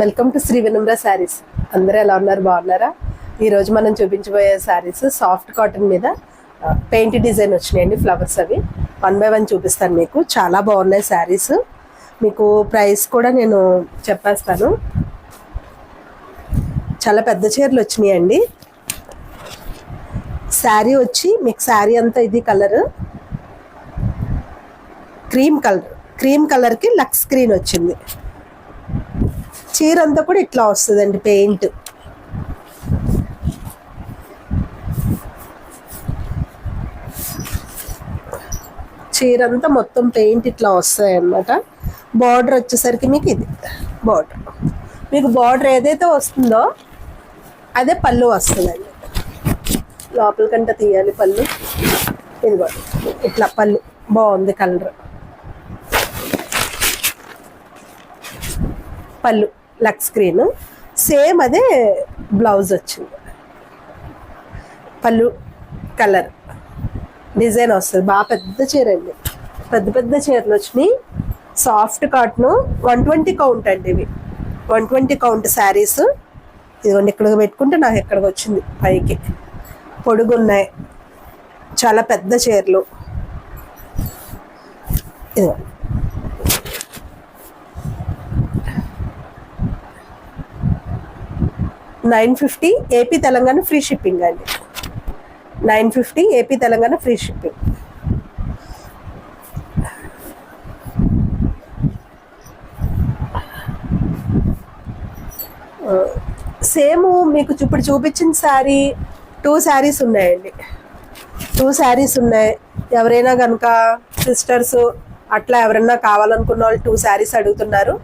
Welcome to Sri Vinamra sarees అందరూ ఎలా ఉన్నారు? బాగున్నారా? ఈరోజు మనం చూపించబోయే శారీస్ సాఫ్ట్ కాటన్ మీద పెయింట్ డిజైన్ వచ్చినాయండి ఫ్లవర్స్ అవి. వన్ బై వన్ చూపిస్తాను మీకు. చాలా బాగున్నాయి శారీస్ మీకు ప్రైస్ కూడా నేను చెప్పేస్తాను. చాలా పెద్ద చీరలు వచ్చినాయండి. శారీ వచ్చి మీకు శారీ అంతా ఇది కలర్ క్రీమ్ కలర్ క్రీమ్ కలర్కి లక్స్ స్క్రీన్ వచ్చింది. చీర అంతా కూడా ఇట్లా వస్తుందండి పెయింట్. చీర అంతా మొత్తం పెయింట్ ఇట్లా వస్తాయి అన్నమాట బార్డర్ వచ్చేసరికి మీకు ఇది బార్డర్. మీకు బార్డర్ ఏదైతే వస్తుందో అదే పళ్ళు వస్తుందండి. లోపల కంటే తీయాలి పళ్ళు. ఇదిగో ఇట్లా పళ్ళు బాగుంది కలర్. పళ్ళు. లక్ స్క్రీన్. సేమ్ అదే బ్లౌజ్ వచ్చింది. పళ్ళు కలర్. డిజైన్ వస్తుంది. బాగా పెద్ద చీర అండి. పెద్ద పెద్ద చీరలు వచ్చినాయి. Soft cotton one twenty count అండి ఇవి. One twenty count saris. ఇదిగోండి ఇక్కడికి పెట్టుకుంటే నాకు ఇక్కడికి వచ్చింది పైకి. పొడుగున్నాయి. చాలా పెద్ద చీరలు. ఇదిగో nine fifty AP Telangana free shipping అండి. Nine fifty AP Telangana free shipping. Same మీకు ఇప్పుడు చూపించిన శారీ టూ శారీస్ ఉన్నాయండి. టూ శారీస్ ఉన్నాయి. ఎవరైనా కనుక సిస్టర్స్ అట్లా ఎవరైనా కావాలనుకున్న వాళ్ళు టూ శారీస్ అడుగుతున్నారు.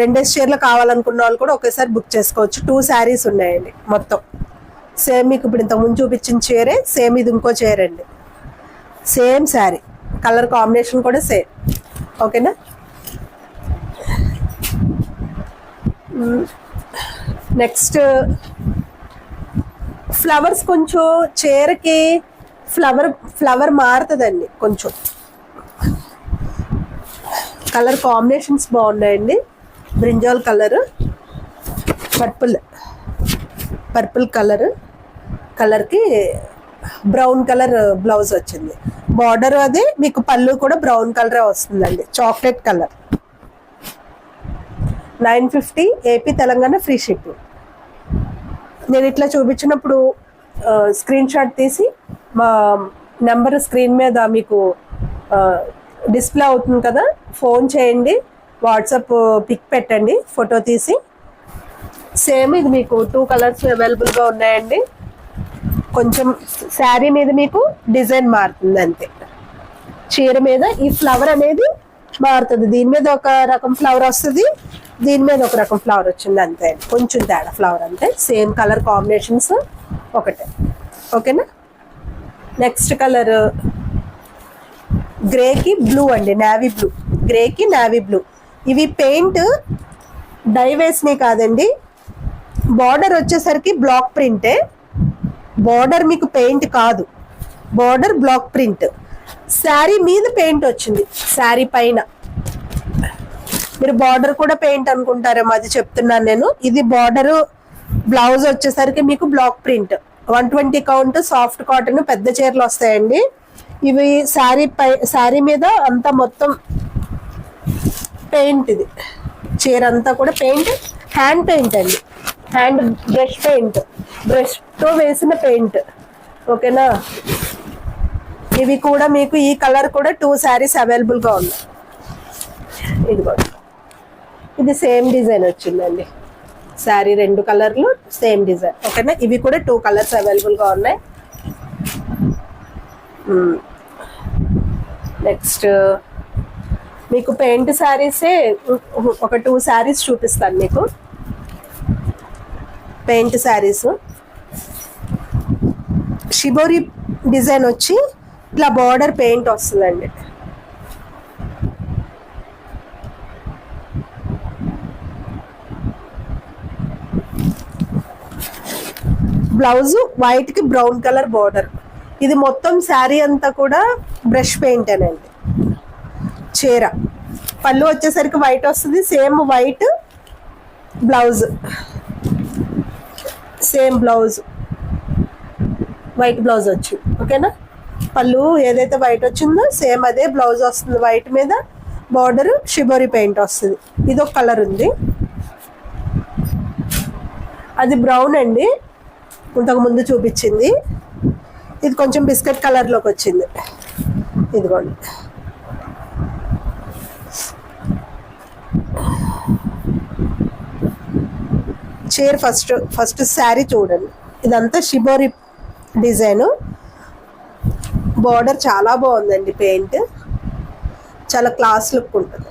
రెండేసి చీరలు కావాలనుకున్న వాళ్ళు కూడా ఒకేసారి బుక్ చేసుకోవచ్చు. టూ శారీస్ ఉన్నాయండి మొత్తం. సేమ్ మీకు ఇప్పుడు ఇంతకుముందు చూపించిన చీరే సేమ్ ఇది ఇంకో చీర అండి. సేమ్ శారీ కలర్ కాంబినేషన్ కూడా సేమ్ ఓకేనా నెక్స్ట్ ఫ్లవర్స్ కొంచెం చీరకి ఫ్లవర్ ఫ్లవర్ మారుతుందండి కొంచెం. కలర్ కాంబినేషన్స్ బాగున్నాయండి. Brinjal colour purple purple colour. కలర్కి బ్రౌన్ కలర్ బ్లౌజ్ వచ్చింది. బార్డర్ అది మీకు పళ్ళు కూడా బ్రౌన్ కలరే వస్తుందండి. Chocolate colour. Nine fifty AP Telangana free shipping. నేను ఇట్లా చూపించినప్పుడు స్క్రీన్ షాట్ తీసి మా నెంబర్ స్క్రీన్ మీద మీకు డిస్ప్లే అవుతుంది కదా ఫోన్ చేయండి. వాట్సాప్ uh, పిక్ పెట్టండి ఫోటో తీసి. సేమ్ ఇది మీకు టూ కలర్స్ అవైలబుల్గా ఉన్నాయండి. కొంచెం శారీ మీద మీకు డిజైన్ మారుతుంది అంతే. చీర మీద ఈ ఫ్లవర్ అనేది మారుతుంది. దీని మీద ఒక రకం ఫ్లవర్ వస్తుంది. దీని మీద ఒక రకం ఫ్లవర్ వచ్చింది అంతే కొంచెం తేడా ఫ్లవర్ అంతే. సేమ్ కలర్ కాంబినేషన్స్ ఒకటే. ఓకేనా? నెక్స్ట్ కలర్ గ్రేకి బ్లూ అండి. నావీ బ్లూ గ్రేకి నావీ బ్లూ ఇవి పెయింట్ డై వేసినవి కాదండి. బార్డర్ వచ్చేసరికి బ్లాక్ ప్రింటే. బార్డర్ మీకు పెయింట్ కాదు. Border block print. శారీ మీద పెయింట్ వచ్చింది. శారీ పైన. మీరు బార్డర్ కూడా పెయింట్ అనుకుంటారేమో అది చెప్తున్నాను నేను. ఇది బార్డర్ బ్లౌజ్ వచ్చేసరికి మీకు block print. One twenty count soft cotton పెద్ద చీరలు వస్తాయండి. ఇవి శారీ పై శారీ మీద అంతా మొత్తం పెయింట్ ఇది చీర అంతా కూడా పెయింట్ హ్యాండ్ పెయింట్ అండి. Hand brush paint. బ్రష్తో వేసిన పెయింట్. ఓకేనా? ఇవి కూడా మీకు ఈ కలర్ కూడా టూ శారీస్ అవైలబుల్గా ఉన్నాయి. ఇదిగో. ఇది సేమ్ డిజైన్ వచ్చిందండి. శారీ రెండు కలర్లు సేమ్ డిజైన్. ఓకేనా? ఇవి కూడా టూ కలర్స్ అవైలబుల్గా ఉన్నాయి. నెక్స్ట్ మీకు పెయింట్ శారీసే ఒక టూ శారీస్ చూపిస్తాను మీకు. పెయింట్ శారీస్ షిబోరి డిజైన్ వచ్చి ఇట్లా బార్డర్ పెయింట్ వస్తుందండి. బ్లౌజ్ వైట్కి బ్రౌన్ కలర్ బార్డర్. ఇది మొత్తం శారీ అంతా కూడా బ్రష్ పెయింట్ అనండి చీర. పళ్ళు వచ్చేసరికి వైట్ వస్తుంది. Same white blouse same blouse white blouse వచ్చి. ఓకేనా పళ్ళు ఏదైతే వైట్ వచ్చిందో సేమ్ అదే బ్లౌజ్ వస్తుంది వైట్ మీద. బార్డర్ షిబోరి పెయింట్ వస్తుంది. ఇది ఒక కలర్ ఉంది. అది బ్రౌన్ అండి. ఇంతకు ముందు చూపించింది. ఇది కొంచెం బిస్కెట్ కలర్లోకి వచ్చింది. ఇదిగోండి. చీర ఫస్ట్ ఫస్ట్ శారీ చూడండి. ఇదంతా షిబోరి డిజైను బార్డర్ చాలా బాగుందండి పెయింట్ చాలా క్లాస్ లుక్ ఉంటుంది.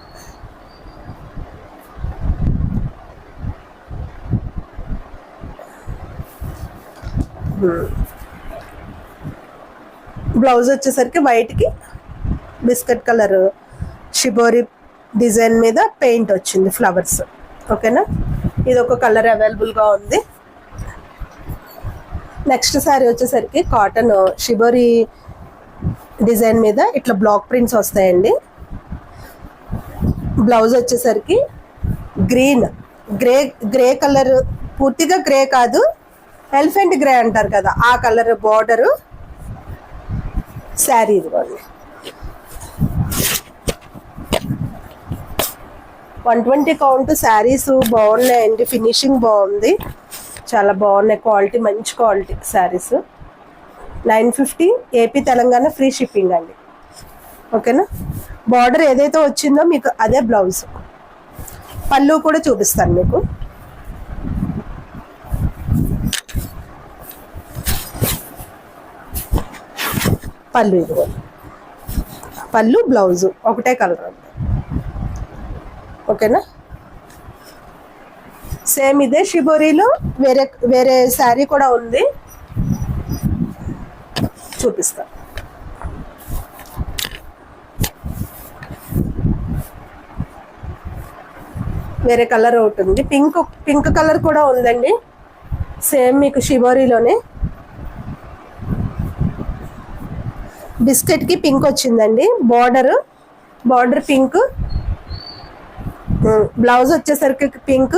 Hmm. బ్లౌజ్ వచ్చేసరికి వైట్కి బిస్కెట్ కలర్ షిబోరి డిజైన్ మీద పెయింట్ వచ్చింది ఫ్లవర్స్ ఓకేనా ఇది ఒక కలర్ అవైలబుల్గా ఉంది. నెక్స్ట్ శారీ వచ్చేసరికి కాటన్ షిబోరి డిజైన్ మీద ఇట్లా బ్లాక్ ప్రింట్స్ వస్తాయండి. బ్లౌజ్ వచ్చేసరికి గ్రీన్ గ్రే గ్రే కలర్ పూర్తిగా గ్రే కాదు ఎలిఫెంట్ గ్రే అంటారు కదా ఆ కలర్ బార్డరు శారీ ఇదిగోండి. వన్ ట్వంటీ కౌంట్ శారీస్ బాగున్నాయండి. ఫినిషింగ్ బాగుంది. చాలా బాగున్నాయి. క్వాలిటీ మంచి quality saris. Nine fifty AP Telangana free shipping అండి. ఓకేనా? బార్డర్ ఏదైతే వచ్చిందో మీకు అదే బ్లౌజ్. పళ్ళు కూడా చూపిస్తాను మీకు. పళ్ళు ఇదిగో. పళ్ళు బ్లౌజు. ఒకటే కలర్ అండి ఓకేనా? సేమ్ ఇదే షిబోరీలో వేరే వేరే శారీ కూడా ఉంది. చూపిస్తా. వేరే కలర్ ఒకటి ఉంది. పింక్ పింక్ కలర్ కూడా ఉందండి. సేమ్ మీకు షిబోరీలోనే. బిస్కెట్కి పింక్ వచ్చిందండి. Border border pink. బ్లౌజ్ వచ్చేసరికి పింక్.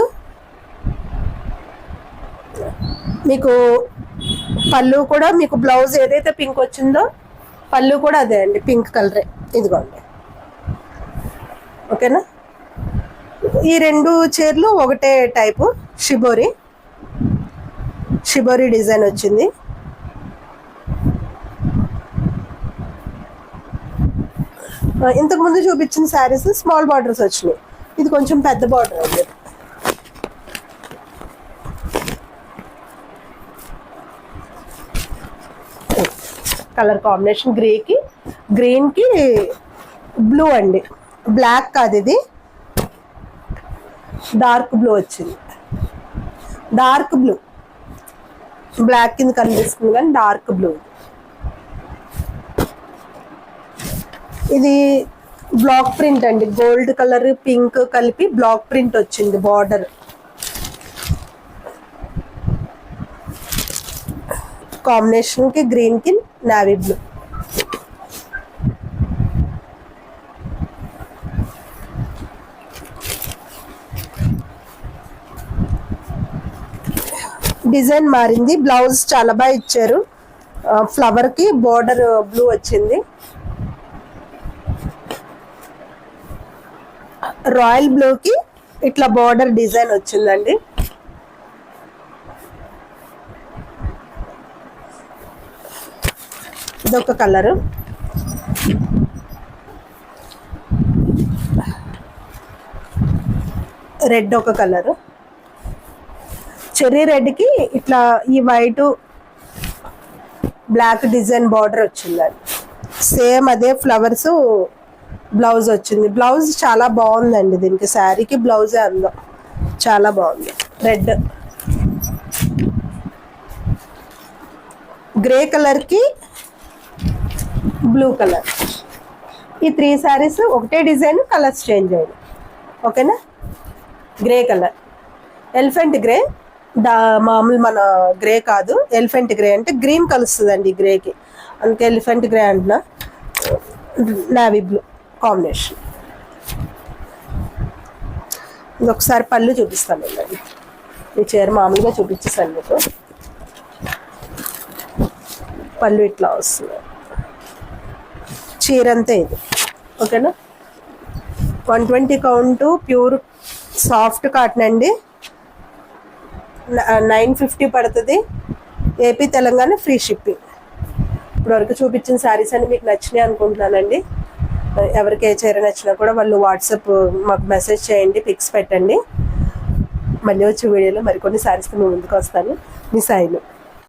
మీకు పళ్ళు కూడా మీకు బ్లౌజ్ ఏదైతే పింక్ వచ్చిందో పళ్ళు కూడా అదే అండి పింక్ కలరే. ఇదిగోండి. ఓకేనా? ఈ రెండు చీరలు ఒకటే టైపు షిబోరి. షిబోరి డిజైన్ వచ్చింది. ఇంతకుముందు ఇంతకు ముందు చూపించిన శారీస్ స్మాల్ బార్డర్స్ వచ్చినాయి. ఇది కొంచెం పెద్ద బార్డర్ అండి. కలర్ కాంబినేషన్ గ్రేకి గ్రీన్కి బ్లూ అండి. బ్లాక్ కాదు ఇది. డార్క్ బ్లూ వచ్చింది. డార్క్ బ్లూ బ్లాక్ కింద కనిపిస్తుంది కానీ డార్క్ బ్లూ ఇది బ్లాక్ ప్రింట్ అండి. గోల్డ్ కలర్ పింక్ కలిపి బ్లాక్ ప్రింట్ వచ్చింది బార్డర్. కాంబినేషన్కి గ్రీన్కి నావీ బ్లూ. డిజైన్ మారింది. బ్లౌజ్ చాలా బాగా ఇచ్చారు. ఫ్లవర్కి బార్డర్ బోర్డర్ బ్లూ వచ్చింది. రాయల్ బ్లూకి ఇట్లా బార్డర్ డిజైన్ వచ్చిందండి. ఇదొక కలరు. రెడ్ ఒక కలరు. చెర్రీ రెడ్కి ఇట్లా ఈ వైట్ బ్లాక్ డిజైన్ బార్డర్ వచ్చిందండి. సేమ్ అదే ఫ్లవర్స్ బ్లౌజ్ వచ్చింది. బ్లౌజ్ చాలా బాగుందండి దీనికి. శారీకి బ్లౌజే అందం. చాలా బాగుంది. రెడ్ గ్రే కలర్కి బ్లూ కలర్ ఈ త్రీ శారీస్ ఒకటే డిజైన్ కలర్స్ చేంజ్ అయ్యాయి. ఓకేనా గ్రే కలర్ ఎలిఫెంట్ గ్రే దా మామూలు మన గ్రే కాదు. ఎలిఫెంట్ గ్రే అంటే గ్రీన్ కలుస్తుందండి గ్రేకి అందుకే ఎలిఫెంట్ గ్రే అంటున్నా. Navy blue combination. ఇది ఒకసారి పళ్ళు చూపిస్తాను అండి ఈ చీర మామూలుగా చూపించేసాను మీకు. పళ్ళు ఇట్లా వస్తుంది చీర అంతే ఇది. ఓకేనా? One twenty count pure soft cotton అండి. నైన్ ఫిఫ్టీ పడుతుంది. AP Telangana free shipping. ఇప్పటివరకు చూపించిన శారీస్ అని మీకు నచ్చినాయి అనుకుంటున్నానండి. ఎవరికి ఏ చీర నచ్చినా కూడా వాళ్ళు వాట్సాప్ మాకు మెసేజ్ చేయండి పిక్స్ పెట్టండి. మళ్ళీ వచ్చే వీడియోలో మరికొన్ని శారీస్తో మేము ముందుకు వస్తాను. మీ సాయిలు.